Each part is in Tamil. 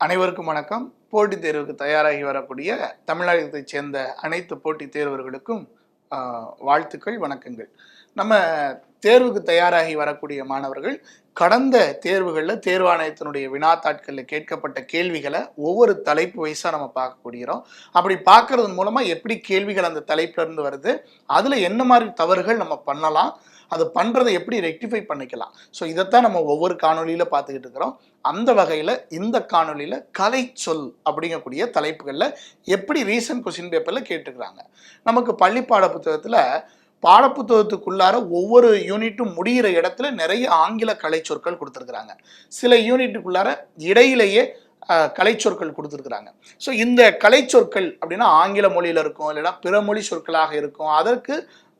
அனைவருக்கும் வணக்கம். போட்டித் தேர்வுக்கு தயாராகி வரக்கூடிய தமிழகத்தைச் சேர்ந்த அனைத்து போட்டித் தேர்வர்களுக்கும் வாழ்த்துக்கள் வணக்கங்கள். நம்ம தேர்வுக்கு தயாராகி வரக்கூடிய மாணவர்கள் கடந்த தேர்வுகளில் தேர்வாணையத்தினுடைய வினாத்தாட்களில் கேட்கப்பட்ட கேள்விகளை ஒவ்வொரு தலைப்பு வயசாக நம்ம பார்க்கக்கூடியோம் அப்படி பார்க்கறது மூலமாக எப்படி கேள்விகள் அந்த தலைப்பிலிருந்து வருது அதில் என்ன மாதிரி தவறுகள் நம்ம பண்ணலாம் அது பண்ணுறதை எப்படி ரெக்டிஃபை பண்ணிக்கலாம்? ஸோ இதைத்தான் நம்ம ஒவ்வொரு காணொலியில் பார்த்துக்கிட்டு இருக்கிறோம். அந்த வகையில் இந்த காணொலியில் கலை சொல் அப்படிங்கக்கூடிய தலைப்புகளில் எப்படி ரீசன்ட் கொஸ்டின் பேப்பரில் கேட்டுக்கிறாங்க நமக்கு பள்ளி பாட புத்தகத்தில் பாடப்புத்தகத்துக்குள்ளார ஒவ்வொரு யூனிட்டும் முடிகிற இடத்துல நிறைய ஆங்கில கலை சொற்கள் கொடுத்துருக்குறாங்க. சில யூனிட்டுக்குள்ளார இடையிலேயே கலை கலைச்சொற்கள் கொடுத்துருக்குறாங்க. ஸோ இந்த கலைச்சொற்கள் அப்படின்னா ஆங்கில மொழியில் இருக்கும் இல்லைன்னா பிற மொழி சொற்களாக இருக்கும். அதற்கு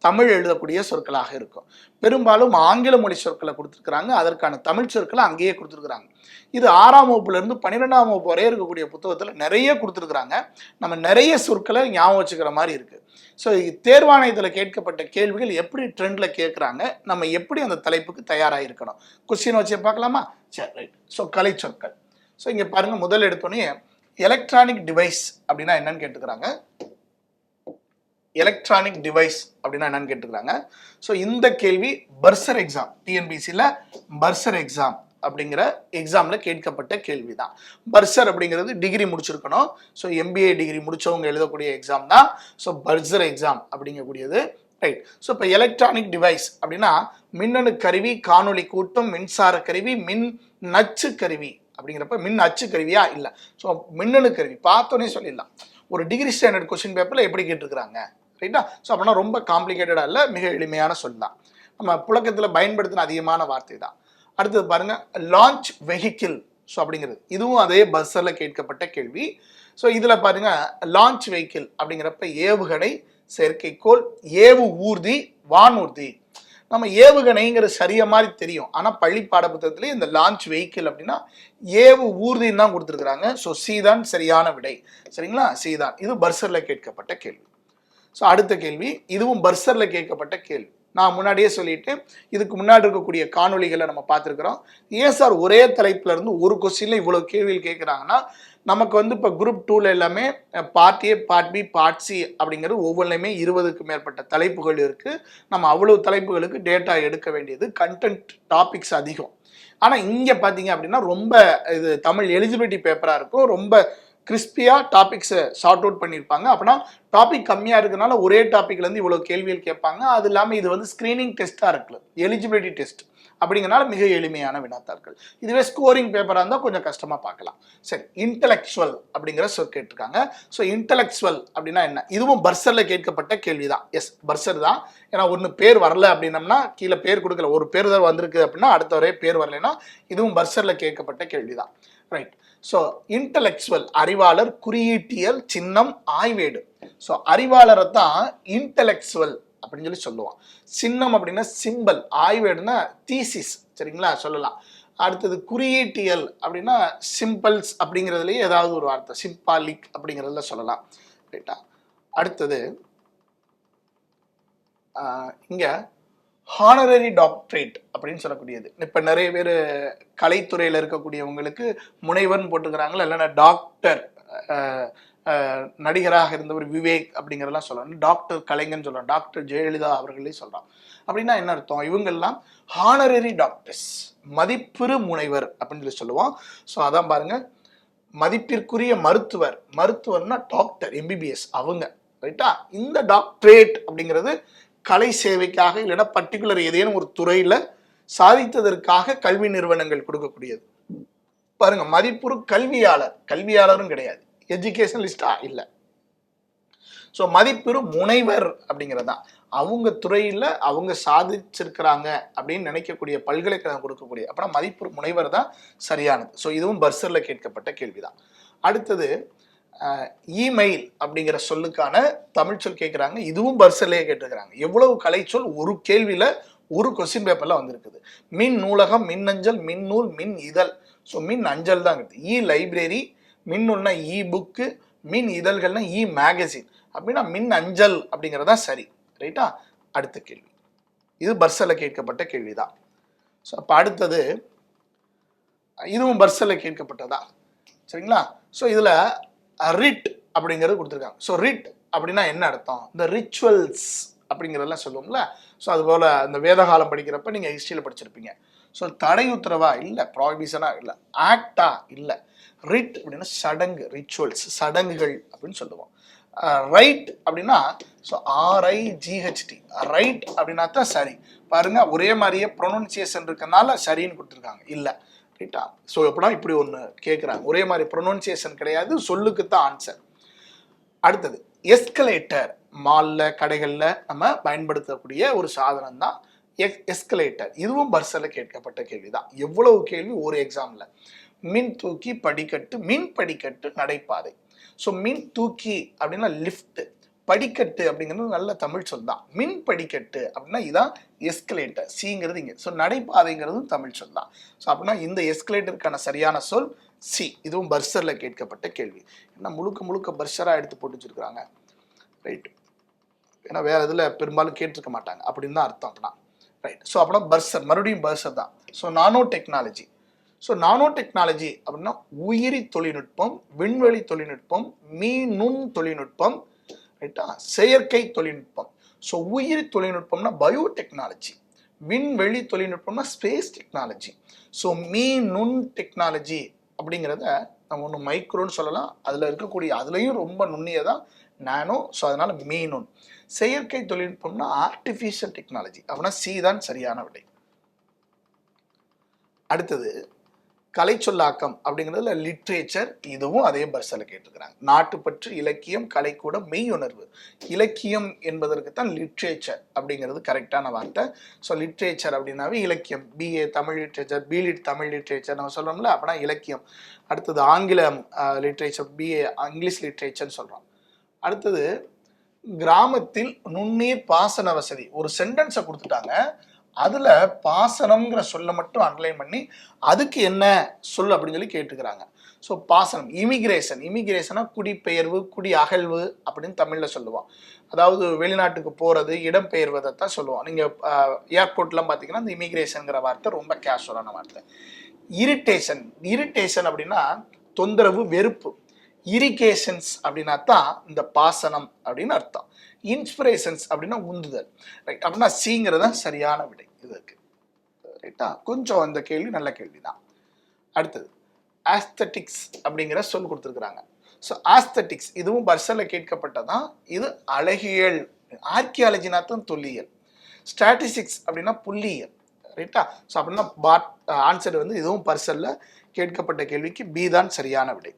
தமிழ் எழுதக்கூடிய சொற்களாக இருக்கும். பெரும்பாலும் ஆங்கில மொழி சொற்களை கொடுத்துருக்குறாங்க. அதற்கான தமிழ் சொற்களை அங்கேயே கொடுத்துருக்குறாங்க. இது ஆறாம் வகுப்புலேருந்து பன்னிரெண்டாம் வகுப்பு வரைய இருக்கக்கூடிய புத்தகத்தில் நிறைய கொடுத்துருக்குறாங்க. நம்ம நிறைய சொற்களை ஞாபகம் வச்சுக்கிற மாதிரி இருக்குது ஸோ தேர்வாணையத்தில் கேட்கப்பட்ட கேள்விகள் எப்படி ட்ரெண்டில் கேட்குறாங்க? நம்ம எப்படி அந்த தலைப்புக்கு தயாராக இருக்கணும்? கொஸ்டின் வச்சு பார்க்கலாமா? சரி ரைட் ஸோ கலை சொற்கள் ஸோ இங்கே பாருங்கள் முதல் எடுத்தோடனே எலக்ட்ரானிக் டிவைஸ் அப்படின்னா என்னன்னு கேட்டுக்கிறாங்க. எலக்ட்ரானிக் டிவைஸ் அப்படின்னா என்னன்னு கேட்டுக்கிறாங்க. ஸோ இந்த கேள்வி பர்சர் எக்ஸாம் டிஎன்பிசியில் பர்சர் எக்ஸாம் அப்படிங்கிற எக்ஸாமில் கேட்கப்பட்ட கேள்வி தான் பர்சர் அப்படிங்கிறது டிகிரி முடிச்சிருக்கணும். ஸோ எம்பிஏ டிகிரி முடிச்சவங்க எழுதக்கூடிய எக்ஸாம் தான். ஸோ பர்சர் எக்ஸாம் அப்படிங்கக்கூடியது. ரைட் ஸோ இப்போ எலக்ட்ரானிக் டிவைஸ் அப்படின்னா மின்னணு கருவி காணொளி கூட்டம் மின்சார கருவி மின் நச்சு கருவி அப்படிங்கிறப்ப மின் அச்சு கருவியா இல்லை. ஸோ மின்னணு கருவி. பார்த்தோன்னே சொல்லிடலாம். ஒரு டிகிரி ஸ்டாண்டர்ட் கொஸ்டின் பேப்பரில் எப்படி கேட்டிருக்கிறாங்க? ரைட்டா ஸோ அப்படின்னா ரொம்ப காம்ப்ளிகேட்டடாக இல்லை மிக எளிமையான சொல் தான். நம்ம புழக்கத்தில் பயன்படுத்தின அதிகமான வார்த்தை தான். அடுத்தது பாருங்க லான்ச் வெஹிக்கிள் ஸோ அப்படிங்கிறது. இதுவும் அதே பஸ்ஸில் கேட்கப்பட்ட கேள்வி. ஸோ இதில் பாருங்க லான்ச் வெஹிக்கிள் அப்படிங்கிறப்ப ஏவுகணை செயற்கைக்கோள் ஏவு ஊர்தி வானூர்தி நம்ம ஏவுகணைங்கிறது சரியா மாதிரி தெரியும். ஆனால் பள்ளி பாடப்புத்தகத்திலே இந்த லான்ச் வெஹிக்கிள் அப்படின்னா ஏவு ஊர்தின்னு தான் கொடுத்துருக்குறாங்க. ஸோ சி தான் சரியான விடை. சரிங்களா? சி தான். இது பர்சரில் கேட்கப்பட்ட கேள்வி. ஸோ அடுத்த கேள்வி இதுவும் பர்சரில் கேட்கப்பட்ட கேள்வி. நான் முன்னாடியே சொல்லிட்டு இதுக்கு முன்னாடி இருக்கக்கூடிய காணொளிகளை நம்ம பார்த்துருக்குறோம். ஏன் சார் ஒரே தலைப்புல இருந்து ஒரு கொஸ்டின்ல இவ்வளோ கேள்விகள் கேட்குறாங்கன்னா நமக்கு வந்து இப்போ குரூப் டூவில் எல்லாமே part A part B part C அப்படிங்கிறது ஒவ்வொன்றுலையுமே இருபதுக்கு மேற்பட்ட தலைப்புகள் இருக்குது நம்ம அவ்வளவு தலைப்புகளுக்கு டேட்டா எடுக்க வேண்டியது கண்டென்ட் டாபிக்ஸ் அதிகம். ஆனால் இங்கே பார்த்தீங்க அப்படின்னா ரொம்ப இது தமிழ் எலிஜிபிலிட்டி பேப்பராக இருக்கும். ரொம்ப கிறிஸ்பியாக டாபிக்ஸை ஷார்ட் அவுட் பண்ணியிருப்பாங்க அப்படின்னா டாபிக் கம்மியாக இருக்கனால ஒரே டாப்பிக்லேருந்து இவ்வளோ கேள்விகள் கேட்பாங்க. அது இல்லாமல் இது வந்து ஸ்க்ரீனிங் டெஸ்ட்டாக இருக்குல்ல எலிஜிபிலிட்டி டெஸ்ட் அப்படிங்கிறனால மிக எளிமையான வினாத்தார்கள் இதுவே ஸ்கோரிங் பேப்பராக இருந்தால் கொஞ்சம் கஷ்டமாக பார்க்கலாம். சரி இன்டலெக்சுவல் அப்படிங்கிற சொல் கேட்டிருக்காங்க. ஸோ இன்டலெக்சுவல் அப்படின்னா என்ன? இதுவும் பர்சரில் கேட்கப்பட்ட கேள்வி தான் எஸ் பர்சர் தான். ஏன்னா ஒன்று பேர் வரல அப்படின்னம்னா கீழே பேர் கொடுக்கல. ஒரு பேர் தான் வந்திருக்கு அப்படின்னா அடுத்த வரைய பேர் வரலைன்னா இதுவும் பர்சரில் கேட்கப்பட்ட கேள்வி தான் ரைட் ஸோ இன்டலெக்சுவல் அறிவாளர் குறியீட்டியல் சின்னம் ஆய்வேடு. ஸோ அறிவாளரை தான் இன்டலெக்சுவல் அப்படின்னு சொல்லி சொல்லுவான். சின்னம் அப்படின்னா சிம்பல் ஆய்வேடுனா தீசிஸ் சரிங்களா? சொல்லலாம். அடுத்தது குறியீட்டியல் அப்படின்னா சிம்பிள்ஸ் அப்படிங்கிறதுலேயே ஏதாவது ஒரு வார்த்தை சிம்பாலிக் அப்படிங்கிறதுல சொல்லலாம். ரைட்டா அடுத்தது இங்கே ஹானரரி டாக்டரேட் அப்படின்னு சொல்லக்கூடியது. இப்போ நிறைய பேர் கலைத்துறையில் இருக்கக்கூடியவங்களுக்கு முனைவர்னு போட்டுக்கிறாங்களா இல்லைன்னா டாக்டர் நடிகராக இருந்த நடிகராக இருந்தவர் விவேக் அப்படிங்கிறதெல்லாம் சொல்லணும் டாக்டர் கலைஞன் சொல்கிறோம் டாக்டர் ஜெயலலிதா அவர்களே சொல்கிறான் அப்படின்னா என்ன அர்த்தம்? இவங்கெல்லாம் ஹானரரி டாக்டர்ஸ். மதிப்பிரு முனைவர் அப்படின்னு சொல்லி சொல்லுவோம். ஸோ அதான் பாருங்கள் மதிப்பிற்குரிய மருத்துவர். மருத்துவர்னா டாக்டர் எம்பிபிஎஸ் அவங்க. ரைட்டா இந்த டாக்டரேட் அப்படிங்கிறது கலை சேவைக்காக இல்லைன்னா பர்டிகுலர் ஏதேனும் ஒரு துறையில சாதித்ததற்காக கல்வி நிறுவனங்கள் கொடுக்கக்கூடியது. பாருங்க மதிப்புறு கல்வியாளர் கல்வியாளரும் கிடையாது. எஜுகேஷனலிஸ்டா இல்லை. ஸோ மதிப்பெரு முனைவர் அப்படிங்கிறது. தான் அவங்க துறையில் அவங்க சாதிச்சிருக்கிறாங்க அப்படின்னு நினைக்கக்கூடிய பல்கலைக்கழகம் கொடுக்கக்கூடிய அப்படின்னா மதிப்பெரு முனைவர் தான் சரியானது. ஸோ இதுவும் பர்சரில் கேட்கப்பட்ட கேள்விதான். அடுத்தது இமெயில் அப்படிங்கிற சொல்லுக்கான தமிழ் சொல் கேட்குறாங்க இதுவும் பர்சல்லையே கேட்டிருக்கிறாங்க. எவ்வளவு கலைச்சொல் ஒரு கேள்வியில் ஒரு கொஸ்டின் பேப்பரில் வந்திருக்குது. மின் நூலகம் மின்னஞ்சல் மின்னூல் மின் இதழ். ஸோ மின் அஞ்சல் தான் இருக்குது இ லைப்ரரி மின்னூல்னா இ புக்கு மின் இதழ்கள்னா இ மேகசின் அப்படின்னா மின் அஞ்சல் அப்படிங்கிறது தான் சரி. ரைட்டா? அடுத்த கேள்வி. இது பர்ஸில் கேட்கப்பட்ட கேள்வி தான் ஸோ அப்போ அடுத்தது இதுவும் பர்ஸில் கேட்கப்பட்டதா? சரிங்களா? ஸோ இதில் ரிட் அப்படிங்கிறது கொடுத்துருக்காங்க. ஸோ ரிட் அப்படின்னா என்ன அர்த்தம்? இந்த ரிச்சுவல்ஸ் அப்படிங்கிறதெல்லாம் சொல்லுவோம்ல. ஸோ அதுபோல் இந்த வேதகாலம் படிக்கிறப்ப நீங்கள் ஹிஸ்ட்ரியில் படிச்சிருப்பீங்க. ஸோ தடை உத்தரவா? இல்லை. ப்ராவிஷனா இல்லை. ஆக்டா இல்லை. ரிட் அப்படின்னா சடங்கு ரிச்சுவல்ஸ் சடங்குகள் அப்படின்னு சொல்லுவோம். ரைட் அப்படின்னா ஸோ ஆர்ஐ ஜிஹெச்டி ரைட் அப்படின்னா தான் சரி. பாருங்க ஒரே மாதிரியே ப்ரொனன்சியேஷன் இருக்கனால சரின்னு கொடுத்துருக்காங்க. இல்லை. ரைட்டா ஸோ எப்படின்னா இப்படி ஒன்று கேட்குறாங்க ஒரே மாதிரி ப்ரொனவுன்சியேஷன் கிடையாது சொல்லுக்கு தான் ஆன்சர் அடுத்தது எஸ்கலேட்டர் மாலில் கடைகளில் நம்ம பயன்படுத்தக்கூடிய ஒரு சாதனம் தான் எஸ் எஸ்கலேட்டர் இதுவும் பர்ஸில் கேட்கப்பட்ட கேள்வி தான் எவ்வளவு கேள்வி? ஒரு எக்ஸாமில் மின் தூக்கி படிக்கட்டு மின் படிக்கட்டு நடைபாதை. ஸோ மின் தூக்கி அப்படின்னா லிஃப்ட்டு படிக்கட்டு அப்படிங்கிறது நல்ல தமிழ் சொல் தான். மின் படிக்கட்டு அப்படின்னா இதான் எஸ்கலேட்டர் சிங்கிறது இங்கே. ஸோ நடைபாதைங்கிறதும் தமிழ் சொல் தான். ஸோ அப்படின்னா இந்த எஸ்கலேட்டருக்கான சரியான சொல் சி இதுவும் பர்சரில் கேட்கப்பட்ட கேள்வி. ஏன்னா முழுக்க முழுக்க பர்சராக எடுத்து போட்டு வச்சுருக்குறாங்க ரைட் ஏன்னா வேறு இதில் பெரும்பாலும் கேட்டிருக்க மாட்டாங்க. அப்படின்னு தான் அர்த்தம் அப்படின்னா. ரைட் ஸோ அப்படின்னா பர்சர் மறுபடியும் பர்சர் தான். So nano technology. So nano technology அப்படின்னா உயிரி தொழில்நுட்பம் விண்வெளி தொழில்நுட்பம் மீநுண் தொழில்நுட்பம் ரைட்டா? செயற்கை தொழில்நுட்பம். ஸோ உயிரி தொழில்நுட்பம்னா பயோ டெக்னாலஜி விண்வெளி தொழில்நுட்பம்னா ஸ்பேஸ் டெக்னாலஜி ஸோ மீ நுண் டெக்னாலஜி அப்படிங்கிறத நம்ம ஒன்று மைக்ரோன்னு சொல்லலாம். அதில் இருக்கக்கூடிய அதுலேயும் ரொம்ப நுண்ணியதான் நானோ ஸோ அதனால் மீ நுண். செயற்கை தொழில்நுட்பம்னா ஆர்டிஃபிஷியல் டெக்னாலஜி அப்படின்னா சி தான் சரியான விடை. அடுத்தது கலை சொல்லாக்கம் அப்படிங்கிறதுல லிட்ரேச்சர் இதுவும் அதே பர்ஸில் கேட்டிருக்கிறாங்க. நாட்டுப்பற்று இலக்கியம் கலைக்கூடம் மெய்யுணர்வு. இலக்கியம் என்பதற்கு தான் லிட்ரேச்சர் அப்படிங்கிறது கரெக்டான வார்த்தை. ஸோ லிட்ரேச்சர் அப்படின்னாவே இலக்கியம். BA Tamil literature BLit Tamil literature நம்ம சொல்கிறோம்ல அப்படின்னா இலக்கியம். அடுத்தது ஆங்கிலம் லிட்ரேச்சர் பிஏ இங்கிலீஷ் லிட்ரேச்சர்னு சொல்கிறோம் அடுத்தது கிராமத்தில் நுண்ணீர் பாசன வசதி. ஒரு சென்டென்ஸை கொடுத்துட்டாங்க. அதில் பாசனம்ங்கிற சொல்ல மட்டும் அண்டர்லைன் பண்ணி அதுக்கு என்ன சொல் அப்படின்னு சொல்லி கேட்டுக்கிறாங்க. ஸோ பாசனம் இமிகிரேஷன் இமிகிரேஷனாக குடிபெயர்வு குடி அகழ்வு அப்படின்னு தமிழில் சொல்லுவோம் அதாவது வெளிநாட்டுக்கு போறது இடம்பெயர்வதை தான் சொல்லுவோம் நீங்கள் ஏர்போர்ட்லாம் பார்த்தீங்கன்னா இந்த இமிகிரேஷனுங்கிற வார்த்தை ரொம்ப கேஷுவலான வார்த்தை. இரிட்டேஷன் இரிட்டேஷன் அப்படின்னா தொந்தரவு வெறுப்பு. இரிகேஷன்ஸ் அப்படின்னா தான் இந்த பாசனம் அப்படின்னு அர்த்தம். இன்ஸ்பிரேஷன்ஸ் அப்படின்னா உந்துதல். ரைட் அப்படின்னா சிங்கிறது தான் சரியான விடை இதுக்கு ரைட்டா கொஞ்சம் அந்த கேள்வி நல்ல கேள்வி தான் அடுத்தது ஆஸ்தட்டிக்ஸ் அப்படிங்கிற சொல் கொடுத்துருக்குறாங்க. ஸோ ஆஸ்தட்டிக்ஸ் இதுவும் பர்சனில் கேட்கப்பட்டதான் இது அழகியல். ஆர்கியாலஜினா தான் தொல்லியல். ஸ்டாட்டிஸ்டிக்ஸ் அப்படின்னா புள்ளியல் ரைட்டா ஸோ அப்படின்னா பாட் ஆன்சர் வந்து இதுவும் பர்சனில் கேட்கப்பட்ட கேள்விக்கு பி தான் சரியான விடை.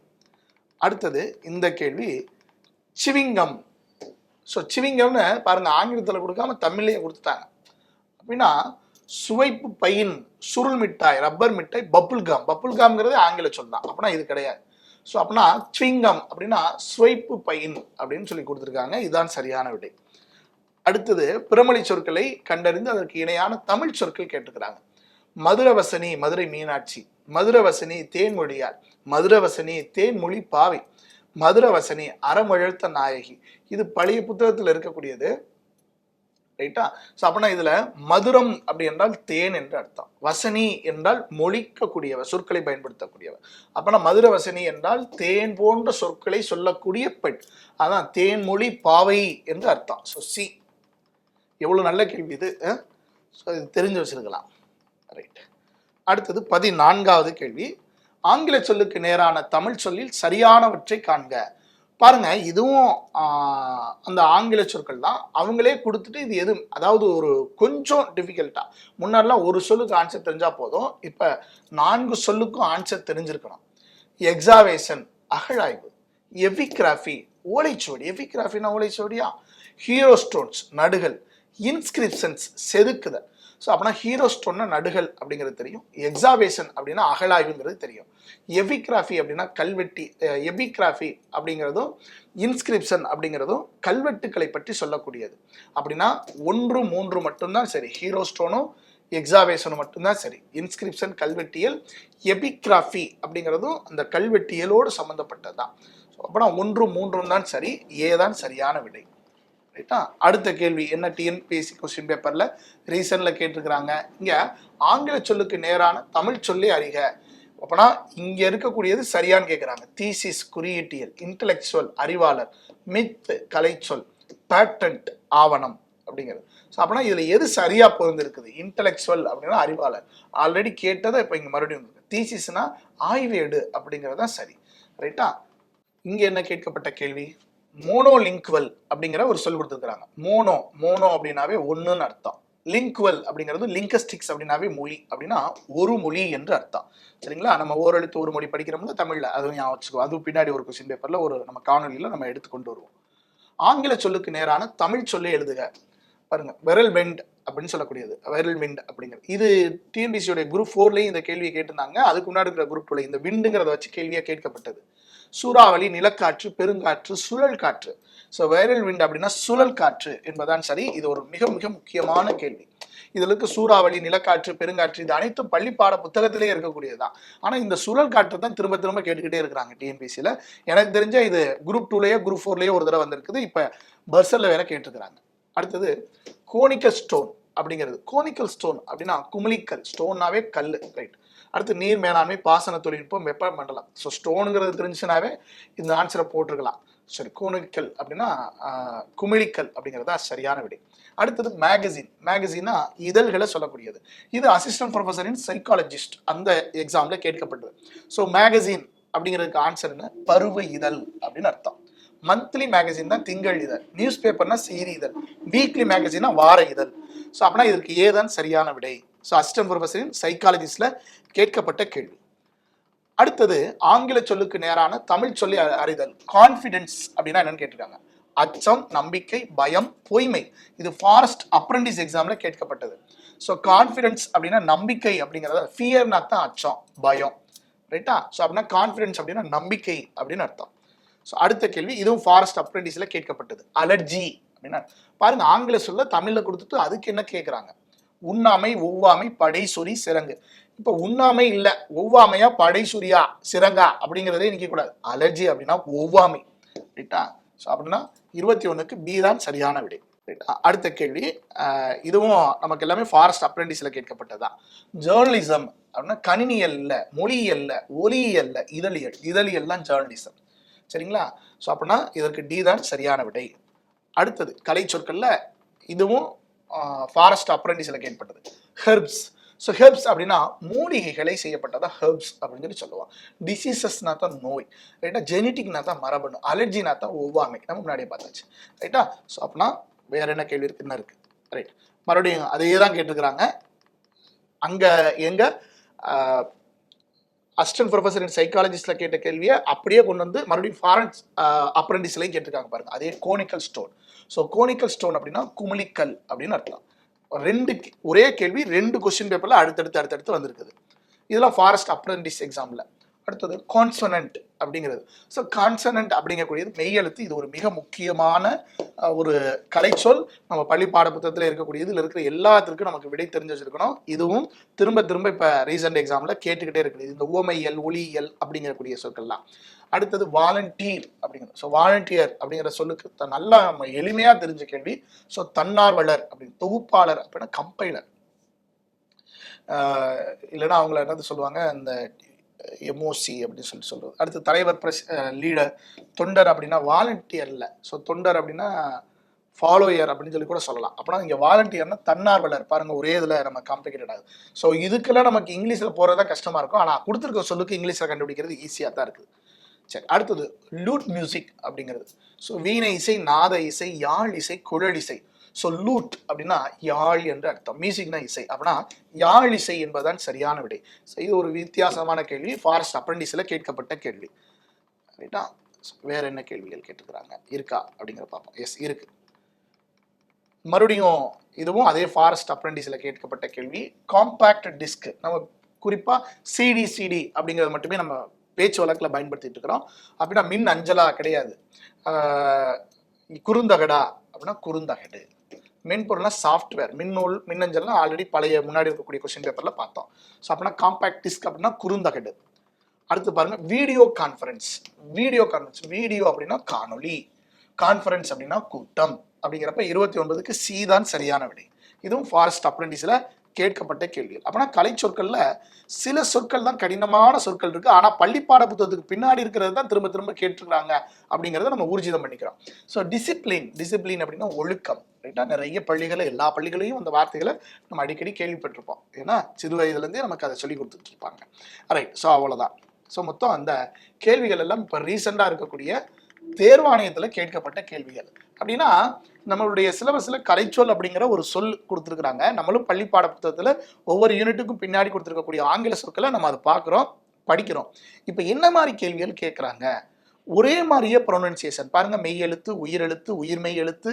அடுத்தது இந்த கேள்வி சிவிங்கம். ஸோ சிவிங்கம்னு பாருங்க ஆங்கிலத்தில் கொடுக்காம தமிழ்லேயே கொடுத்துட்டாங்க. அப்படின்னா சுவைப்பு பையின் சுருள் மிட்டாய் ரப்பர் மிட்டாய் பப்புள் கம். பப்புள் காம்ங்கிறது ஆங்கில சொல் தான். அப்படின்னா இது கிடையாது. ஸோ அப்படின்னா சிவிங்கம் அப்படின்னா சுவைப்பு பையின் அப்படின்னு சொல்லி கொடுத்துருக்காங்க. இதுதான் சரியான விடை. அடுத்தது பிறமொழி சொற்களை கண்டறிந்து அதற்கு இணையான தமிழ் சொற்கள் கேட்டுக்கிறாங்க. மதுரவசனி மதுரை மீனாட்சி. மதுரவசனி தேன்மொழியார் மதுரவசனி தேன்மொழி பாவை. மதுரவசனி அறமொழத்த நாயகி. இது பழைய புத்தகத்தில் இருக்கக்கூடியது. ரைட்டா? ஸோ அப்படின்னா இதுல மதுரம் அப்படி என்றால் தேன் என்று அர்த்தம். வசனி என்றால் மொழிக்கக்கூடியவர் சொற்களை பயன்படுத்தக்கூடியவர். அப்போனா மதுர வசனி என்றால் தேன் போன்ற சொற்களை சொல்லக்கூடிய பெண். அதான் தேன்மொழி பாவை என்று அர்த்தம். So C. எவ்வளோ நல்ல கேள்வி இது ஸோ இது தெரிஞ்சு வச்சிருக்கலாம். ரைட் அடுத்தது பதினான்காவது கேள்வி. ஆங்கில சொல்லுக்கு நேரான தமிழ் சொல்லில் சரியானவற்றை காண்க. பாருங்க இதுவும் அந்த ஆங்கில சொற்கள் தான் அவங்களே கொடுத்துட்டு இது எது அதாவது ஒரு கொஞ்சம் டிஃபிகல்ட்டா முன்னாடிலாம் ஒரு சொல்லுக்கு ஆன்சர் தெரிஞ்சா போதும். இப்போ நான்கு சொல்லுக்கும் ஆன்சர் தெரிஞ்சிருக்கணும். எக்ஸாவேஷன் அகழாய்வு. எபிகிராஃபி ஓலைச்சுவடி. எபிகிராஃபினா ஓலைச்சுவடியா? ஹீரோ ஸ்டோன்ஸ் நடுகள். இன்ஸ்கிரிப்ஷன்ஸ் செதுக்குதல். ஸோ அப்படின்னா ஹீரோ ஸ்டோன்னா நடுகள் அப்படிங்கிறது தெரியும். எக்ஸாவேஷன் அப்படின்னா அகழாய்வுங்கிறது தெரியும். எபிகிராஃபி அப்படின்னா கல்வெட்டி எபிகிராஃபி அப்படிங்கிறதும் இன்ஸ்கிரிப்ஷன் அப்படிங்கிறதும் கல்வெட்டுக்களை பற்றி சொல்லக்கூடியது. அப்படின்னா ஒன்று மூன்று மட்டும்தான் சரி. ஹீரோ ஸ்டோனும் எக்ஸாவேஷனும் மட்டும்தான் சரி. இன்ஸ்கிரிப்ஷன் கல்வெட்டியல் எபிகிராஃபி அப்படிங்கிறதும் அந்த கல்வெட்டியலோடு சம்மந்தப்பட்டது தான் அப்படின்னா ஒன்று மூன்றும் தான் சரி. ஏ தான் சரியான விடை. ரைட்டா அடுத்த கேள்வி என்ன? டிஎன்பிஎஸ்சி கொஸ்டின் பேப்பர்ல ரீசன்ல கேட்டிருக்கிறாங்க. இங்க ஆங்கில சொல்லுக்கு நேரான தமிழ் சொல்லி அறிக. அப்பனா இங்க இருக்கக்கூடியது சரியான்னு கேட்குறாங்க தீசிஸ் குறியீட்டியல் இன்டலெக்சுவல் அறிவாளர் மித் கலைச்சொல் பேட்டன்ட் ஆவணம் அப்படிங்கிறது. ஸோ அப்படின்னா இதுல எது சரியா பொருந்திருக்குது? இன்டலெக்சுவல் அப்படின்னா அறிவாளர். ஆல்ரெடி கேட்டதை இப்போ இங்க மறுபடியும் தீசிஸ்னா ஆய்வேடு அப்படிங்கிறது தான் சரி. ரைட்டா இங்க என்ன கேட்கப்பட்ட கேள்வி? மோனோ லிங்க்வல் அப்படிங்கிற ஒரு சொல் கொடுத்துருக்காங்க மோனோ மோனோ அப்படின்னாவே ஒன்றுன்னு அர்த்தம். லிங்க்வல் அப்படிங்கிறது லிங்கஸ்டிக்ஸ் அப்படின்னாவே மொழி அப்படின்னா ஒரு மொழி என்று அர்த்தம். சரிங்களா? நம்ம ஓரெழுத்து ஒரு மொழி படிக்கிறோம்ல தமிழ்ல அதுவும் ஞாபகம் வச்சுக்கோ. அது பின்னாடி ஒரு கொஸ்டின் பேப்பர்ல ஒரு நம்ம காணொலியில நம்ம எடுத்து கொண்டு வருவோம். ஆங்கில சொல்லுக்கு நேரான தமிழ் சொல்லை எழுதுக. பாருங்க. வெரல் வெண்ட் அப்படின்னு சொல்லக்கூடியது. விரல் விண்ட் அப்படிங்கிறது இது டிஎன்பிசியோட குரூப் ஃபோர்லேயும் இந்த கேள்வியை கேட்டிருந்தாங்க. அதுக்கு முன்னாடி இருக்கிற குரூப் டூல இந்த விண்டுங்கிறத வச்சு கேள்வியாக கேட்கப்பட்டது. சூறாவளி நிலக்காற்று பெருங்காற்று சுழல் காற்று. ஸோ வைரல் விண்ட் அப்படின்னா சுழல் காற்று என்பதான் சரி. இது ஒரு மிக மிக முக்கியமான கேள்வி. இதுல சூறாவளி நிலக்காற்று பெருங்காற்று இது அனைத்தும் பள்ளி பாட புத்தகத்திலே இருக்கக்கூடியதுதான். ஆனால் இந்த சுழல் காற்று தான் திரும்ப திரும்ப கேட்டுக்கிட்டே இருக்கிறாங்க டிஎன்பிசியில். எனக்கு தெரிஞ்ச இது குரூப் டூலேயே குரூப் ஃபோர்லேயே ஒரு தடவை வந்திருக்குது. இப்போ பர்சலில் வேற கேட்டிருக்கிறாங்க. அடுத்தது கோனிக்கல் ஸ்டோன். அப்படிங்கிறது. கோனிக்கல் ஸ்டோன் அப்படின்னா குமிழிக்கல். ஸ்டோன்னாவே கல் ரைட் அடுத்து நீர் மேலாண்மை பாசன தொழில்நுட்பம் வெப்ப மண்டலம். ஸோ ஸ்டோனுங்கிறது தெரிஞ்சுனாவே இந்த ஆன்சரை போட்டிருக்கலாம். சரி கோனிக்கல் அப்படின்னா குமிழிக்கல் அப்படிங்கிறதா சரியான விடை. அடுத்தது மேகசின் மேகசினா இதழ்களை சொல்லக்கூடியது. இது அசிஸ்டன்ட் ப்ரொஃபஸரின் சைக்காலஜிஸ்ட் அந்த எக்ஸாமில் கேட்கப்பட்டது. ஸோ மேகசின் அப்படிங்கிறதுக்கு ஆன்சர் என்ன? பருவ இதழ் அப்படின்னு அர்த்தம். மந்த்லி மேகசின் தான் திங்கள் இதழ். நியூஸ் பேப்பர்னா செய்தி இதழ். வீக்லி மேகசின்னா வார இதழ். ஸோ அப்படின்னா இதற்கு ஏதான் சரியான விடை. ஸோ அசிஸ்டன்ட் ப்ரொஃபஸரின் சைக்காலஜிஸ்டில் கேட்கப்பட்ட கேள்வி. அடுத்தது ஆங்கில சொல்லுக்கு நேரான தமிழ் சொல்லி அறிதல். கான்ஃபிடென்ஸ் அப்படின்னா என்னன்னு கேட்டிருக்காங்க. அச்சம் நம்பிக்கை பயம் பொய்மை. இது ஃபாரஸ்ட் அப்ரண்டிஸ் எக்ஸாம்ல கேட்கப்பட்டது. ஸோ கான்ஃபிடென்ஸ் அப்படின்னா நம்பிக்கை அப்படிங்கிறத ஃபியர்னா தான் அச்சம் பயம். ரைட்டா ஸோ அப்படின்னா கான்ஃபிடென்ஸ் அப்படின்னா நம்பிக்கை அப்படின்னு அர்த்தம். ஸோ அடுத்த கேள்வி இதுவும் ஃபாரஸ்ட் அப்ரெண்டிஸில் கேட்கப்பட்டது. அலர்ஜி அப்படின்னா பாருங்க ஆங்கில சொல்ல தமிழ்ல கொடுத்துட்டு அதுக்கு என்ன கேட்குறாங்க உண்ணாமை ஒவ்வாமை படை சொறி சிறங்கு. இப்போ உண்ணாமை இல்லை ஒவ்வாமையா படை சொரியா சிறங்கா அப்படிங்கிறதே நிக்க கூடாது அலர்ஜி அப்படின்னா ஒவ்வாமை ரைட்டா ஸோ அப்படின்னா இருபத்தி ஒண்ணுக்கு பி தான் சரியான விடை அடுத்த கேள்வி இதுவும் நமக்கு எல்லாமே ஃபாரஸ்ட் அப்ரெண்டிஸ்ல கேட்கப்பட்டதுதான். ஜேர்னலிசம் அப்படின்னா கணினியல்ல மொழியல்ல ஒலியல்ல இதழியல் இதழியல் தான் ஜேர்னலிசம் சரிங்களா? ஸோ அப்படின்னா இதற்கு டி தான் சரியான விடை. அடுத்தது கலை சொற்களில் இதுவும் ஃபாரஸ்ட் அப்ரண்டிஸில் கேட்பட்டது ஹெர்ப்ஸ் ஸோ ஹெர்ப்ஸ் அப்படின்னா மூலிகைகளை செய்யப்பட்டதா? ஹெர்ப்ஸ் அப்படின்னு சொல்லி சொல்லுவாங்க. டிசீசஸ்னா தான் நோய் ரைட்டா ஜெனட்டிக்னா தான் மரபணு அலர்ஜினா தான் ஒவ்வாமை. நம்ம முன்னாடியே பார்த்தாச்சு ரைட்டா ஸோ அப்படின்னா வேற என்ன கேள்வி இருக்கு? என்ன இருக்கு ரைட் மறுபடியும் அதையே தான் கேட்டிருக்கிறாங்க. அங்கே எங்க? அசிஸ்டன்ட் ப்ரொஃபஸர் இன் சைக்காலஜிஸ்ட்ல கேட்ட கேள்வியை அப்படியே கொண்டு வந்து மறுபடியும் ஃபாரன்ஸ் அப்ரண்டிஸ்லையும் கேட்டிருக்காங்க பாருங்க. அதே conical stone so conical stone அப்படின்னா குமிழிக்கல் அப்படின்னு அர்த்தம். ரெண்டு ஒரே கேள்வி ரெண்டு கொஸ்டின் பேப்பர்ல அடுத்தடுத்து அடுத்தடுத்து வந்திருக்குது. இதெல்லாம் ஃபாரஸ்ட் அப்ரண்டிஸ் எக்ஸாமில் அடுத்தது கான்சனன்ட் அப்படிங்கிறது. ஸோ கான்சனன்ட் அப்படிங்கக்கூடியது மெய்யெழுத்து இது ஒரு மிக முக்கியமான ஒரு கலைச்சொல். நம்ம பள்ளி பாட புத்தகத்தில் இருக்கக்கூடிய இதில் இருக்கிற எல்லாத்துக்கும் நமக்கு விடை தெரிஞ்சு வச்சிருக்கணும். இதுவும் திரும்ப திரும்ப இப்போ ரீசெண்ட் எக்ஸாமில் கேட்டுக்கிட்டே இருக்குது. இந்த ஓமையல் ஒளியல் அப்படிங்கக்கூடிய சொற்கள்லாம். அடுத்தது வாலண்டியர் அப்படிங்கிறது. ஸோ வாலண்டியர் அப்படிங்கிற சொல்லுக்கு த- நல்லா நம்ம எளிமையாக தெரிஞ்ச கேள்வி. ஸோ தன்னார்வலர் அப்படின்னு தொகுப்பாளர் அப்படின்னா கம்பைலர் இல்லைன்னா அவங்கள என்னது சொல்லுவாங்க இந்த எம்ஓசி அப்படின்னு சொல்லி சொல்றது அடுத்து தலைவர் பிரஸ் லீடர் தொண்டர் அப்படின்னா வாலண்டியரில் ஸோ தொண்டர் அப்படின்னா ஃபாலோயர் அப்படின்னு சொல்லி கூட சொல்லலாம். அப்படின்னா இங்கே வாலண்டியர்னா தன்னார்வலர். பாருங்க ஒரே இதில் நம்ம காம்ப்ளிகேட்டட் ஆகுது. ஸோ இதுக்கெல்லாம் நமக்கு இங்கிலீஷில் போகிறது தான் கஷ்டமாக இருக்கும். ஆனால் கொடுத்துருக்க சொல்லுக்கு இங்கிலீஷில் கண்டுபிடிக்கிறது ஈஸியாக தான் இருக்குது. சரி அடுத்தது லூட் மியூசிக் அப்படிங்கிறது. ஸோ வீணை இசை நாத இசை யாழ் இசை குழல் இசை. ஸோ லூட் அப்படின்னா யாழ் என்று அர்த்தம். மியூசிக்னா இசை. அப்படின்னா யாழ் இசை என்பதுதான் சரியான விடை. ஸோ இது ஒரு வித்தியாசமான கேள்வி. ஃபாரஸ்ட் அப்ரண்டிஸில் கேட்கப்பட்ட கேள்வி. ரைட்டா வேற என்ன கேள்விகள் கேட்டுக்கிறாங்க இருக்கா? அப்படிங்கிற பார்ப்போம். எஸ் இருக்கு. மறுபடியும் இதுவும் அதே ஃபாரஸ்ட் அப்ரண்டிஸில் கேட்கப்பட்ட கேள்வி. காம்பாக்ட் டிஸ்க் நம்ம குறிப்பாக சிடி சிடி அப்படிங்கிறது மட்டுமே நம்ம பேச்சு வழக்கில் பயன்படுத்திட்டு இருக்கிறோம். அப்படின்னா மின் அஞ்சலா கிடையாது. குறுந்தகடா அப்படின்னா குறுந்தகடு. மென்பொருள்னா சாஃப்ட்வேர் மின்னூல் மின்னஞ்சல்னா ஆல்ரெடி பழைய முன்னாடி இருக்கக்கூடிய கொஸ்டின் பேப்பரில் பார்த்தோம். ஸோ அப்படின்னா காம்பாக்ட் டிஸ்க் அப்படின்னா குறுந்தகடு. அடுத்து பாருங்க video conference video conference video அப்படின்னா காணொலி கான்ஃபரன்ஸ் அப்படின்னா கூட்டம். அப்படிங்கிறப்ப இருபத்தி ஒன்பதுக்கு சி தான் சரியான விடை. இதுவும் ஃபாரஸ்ட் அப்ரெண்டிஸில் கேட்கப்பட்ட கேள்விகள். அப்படின்னா கலை சொற்கள்ல சில சொற்கள் தான் கடினமான சொற்கள் இருக்கு. ஆனா பள்ளி பாட புத்தகத்துக்கு பின்னாடி இருக்கிறது தான் திரும்ப திரும்ப கேட்டிருக்காங்க அப்படிங்கிறத நம்ம ஊர்ஜிதம் பண்ணிக்கிறோம். ஸோ டிசிப்ளின் டிசிப்ளின் அப்படின்னா ஒழுக்கம் ரைட்டா நிறைய பள்ளிகளை எல்லா பள்ளிகளையும் அந்த வார்த்தைகளை நம்ம அடிக்கடி கேள்விப்பட்டிருப்போம். ஏன்னா சிறு வயதுலேருந்தே நமக்கு அதை சொல்லி கொடுத்துட்டு இருப்பாங்க. ரைட் ஸோ அவ்வளோதான் ஸோ மொத்தம் அந்த கேள்விகள் எல்லாம் இப்போ ரீசெண்டாக இருக்கக்கூடிய தேர்வாணையத்தில் கேட்கப்பட்ட கேள்விகள். அப்படின்னா நம்மளுடைய சிலபஸில் கலைச்சொல் அப்படிங்கிற ஒரு சொல் கொடுத்துருக்குறாங்க. நம்மளும் பள்ளி பாட புத்தகத்தில் ஒவ்வொரு யூனிட்டுக்கும் பின்னாடி கொடுத்துருக்கக்கூடிய ஆங்கில சொற்களை நம்ம அதை பார்க்குறோம் படிக்கிறோம். இப்போ என்ன மாதிரி கேள்விகள் கேட்குறாங்க? ஒரே மாதிரியே ப்ரொனன்சியேஷன் பாருங்கள் மெய் எழுத்து உயிரெழுத்து உயிர்மெய் எழுத்து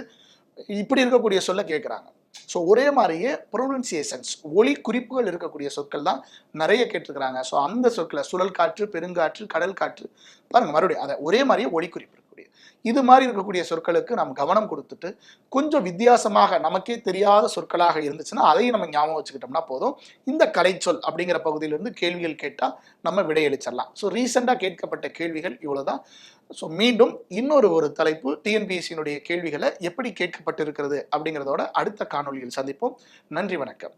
இப்படி இருக்கக்கூடிய சொல்ல கேட்குறாங்க. ஸோ ஒரே மாதிரியே ப்ரொனன்சியேஷன்ஸ் ஒளி குறிப்புகள் இருக்கக்கூடிய சொற்கள் தான் நிறைய கேட்டிருக்கிறாங்க. ஸோ அந்த சொற்களை சுழல் காற்று பெருங்காற்று கடல் காற்று பாருங்கள் மறுபடியும் அதை ஒரே மாதிரியே ஒளி குறிப்பு. இருக்கக்கூடிய இது மாதிரி இருக்கக்கூடிய சொற்களுக்கு நாம் கவனம் கொடுத்துட்டு கொஞ்சம் வித்தியாசமாக நமக்கே தெரியாத சொற்களாக இருந்துச்சுன்னா அதையும் நம்ம ஞாபகம் வச்சுக்கிட்டோம்னா போதும். இந்த கலைச்சொல் அப்படிங்கிற பகுதியிலிருந்து கேள்விகள் கேட்டால் நம்ம விடையளிச்சிடலாம். ஸோ ரீசெண்டாக கேட்கப்பட்ட கேள்விகள் இவ்வளோதான் ஸோ மீண்டும் இன்னொரு ஒரு தலைப்பு டிஎன்பிஎஸ்சியினுடைய கேள்விகளை எப்படி கேட்கப்பட்டிருக்கிறது அப்படிங்கிறதோட அடுத்த காணொளியில் சந்திப்போம். நன்றி வணக்கம்.